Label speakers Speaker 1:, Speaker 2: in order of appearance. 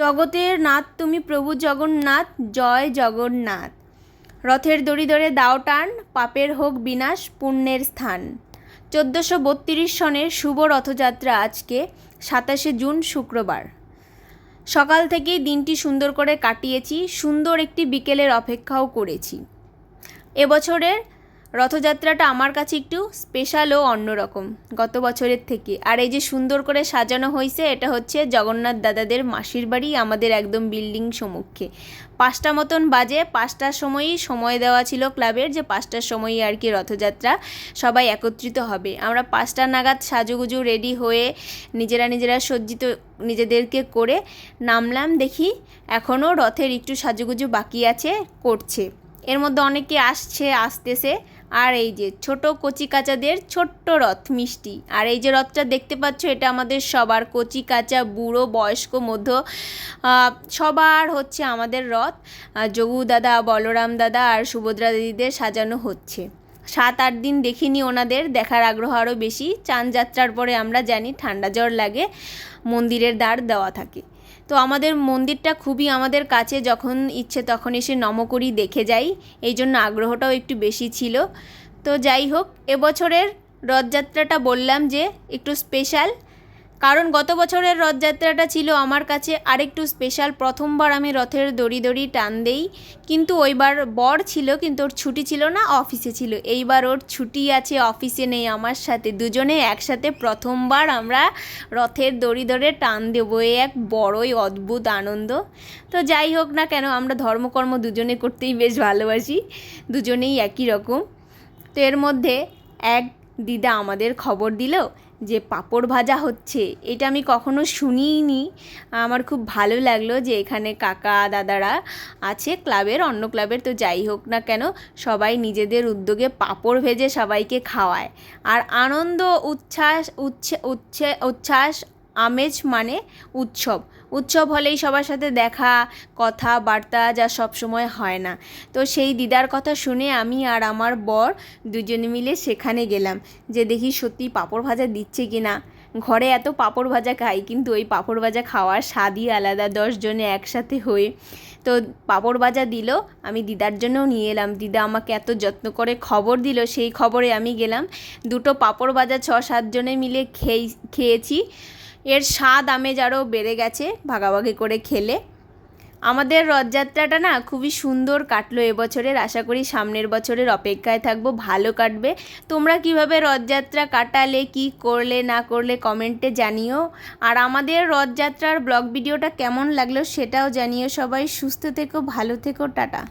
Speaker 1: জগতের নাথ, তুমি প্রভু জগন্নাথ, জয় জগন্নাথ। রথের দড়ি ধরে দাও টান, পাপের হোক বিনাশ, পুণ্যের স্থান। চোদ্দোশো বত্রিশ সনের শুভ রথযাত্রা আজকে, সাতাশে জুন, শুক্রবার। সকাল থেকেই দিনটি সুন্দর করে কাটিয়েছি, সুন্দর একটি বিকেলের অপেক্ষাও করেছি। এবছরের রথযাত্রাটা আমার কাছে একটু স্পেশাল ও অন্যরকম গত বছরের থেকে। আর এই যে সুন্দর করে সাজানো হয়েছে, এটা হচ্ছে জগন্নাথ দাদাদের মাসির বাড়ি, আমাদের একদম বিল্ডিং সম্মুখে পাঁচটা মতন বাজে, পাঁচটার সময়ই সময় দেওয়া ছিল ক্লাবের যে পাঁচটার সময়ই আর কি রথযাত্রা সবাই একত্রিত হবে। আমরা পাঁচটা নাগাদ সাজুগুজু রেডি হয়ে নিজেরা নিজেরা সজ্জিত নিজেদেরকে করে নামলাম, দেখি এখনও রথের একটু সাজুগুজু বাকি আছে, করছে। এর মধ্যে অনেকে আসছে, আসতেছে আর এই যে ছোট কচি কাচাদের ছোট্ট রথ মিষ্টি। আর এই যে রথটা দেখতে পাচ্ছ, এটা আমাদের সবার কচি কাচা বুড়ো বয়স্ক মধ্য সবার হচ্ছে আমাদের রথ। যোগু দাদা, বলরাম দাদা আর সুভদ্রা দিদিদের সাজানো হচ্ছে। সাত আট দিন দেখিনি ওনাদের, দেখার আগ্রহ আরও বেশি। চান যাত্রার পরে আমরা জানি ঠান্ডা জ্বর লাগে, মন্দিরের দ্বার দেওয়া থাকে। তো আমাদের মন্দিরটা খুবই আমাদের কাছে যখন ইচ্ছে তখন এসে নম করি দেখে যাই। এই জন্য আগ্রহটাও একটু বেশি ছিল। তো যাই হোক, এবছরের রথযাত্রাটা বললাম যে একটু স্পেশাল কারণ গত বছরের রথযাত্রাটা ছিল আমার কাছে আরেকটু স্পেশাল প্রথমবার আমি রথের দড়ি দড়ি টান দেই। কিন্তু ওইবার বর ছিল, কিন্তু ওর ছুটি ছিল না অফিসে ছিল। এইবার ওর ছুটি আছে অফিসে নেই আমার সাথে। দুজনে একসাথে প্রথমবার আমরা রথের দড়ি ধরে টান দেবো। এই এক বড়ই অদ্ভুত আনন্দ। তো যাই হোক না কেন, আমরা ধর্মকর্ম দুজনে করতেই বেশ ভালোবাসি। দুজনেই একই রকম। তো এর মধ্যে এক দিদা আমাদের খবর দিল যে পাঁপড় ভাজা হচ্ছে, এটা আমি কখনো শুনিনি আমার খুব ভালো লাগল যে এখানে কাকা, দাদারা আছে, ক্লাবের, অন্য ক্লাবের তো যাই হোক না কেন, সবাই নিজেদের উদ্যোগে পাঁপড় ভেজে সবাইকে খাওয়ায়। আর আনন্দ, উচ্ছ্বাস, উচ্ছে উচ্ছে, উচ্ছ্বাস আমেজ মানে উৎসব। উৎসব হলেই সবার সাথে দেখা, কথা, বার্তা যা সবসময় হয় না। তো সেই দিদার কথা শুনে আমি আর আমার বর দুজনে মিলে সেখানে গেলাম। যে দেখি সত্যি পাঁপড় ভাজা দিচ্ছে কি না ঘরে এত পাঁপড় ভাজা খাই, কিন্তু ওই পাঁপড় ভাজা খাওয়ার স্বাদই আলাদা দশজনে একসাথে হয়ে তো পাঁপড় ভাজা দিল, আমি দিদার জন্যও নিয়ে এলাম। দিদা আমাকে এত যত্ন করে খবর দিল, সেই খবরে আমি গেলাম। দুটো পাঁপড় ভাজা ছ সাতজনে মিলে খেয়ে খেয়েছি। এর স্বাদ আমেজ আরও বেড়ে গেছে, ভাগাভাগি করে খেলে। আমাদের রথযাত্রাটা না খুবই সুন্দর কাটলো এবছরের। আশা করি সামনের বছরের অপেক্ষায় থাকব, ভালো কাটবে। তোমরা কীভাবে রথযাত্রা কাটালে, কি করলে, না করলে কমেন্টে জানিও। আর আমাদের রথযাত্রার ব্লগ ভিডিওটা কেমন লাগল সেটাও জানিও সবাই। সুস্থ থেকো, ভালো থেকো, টাটা।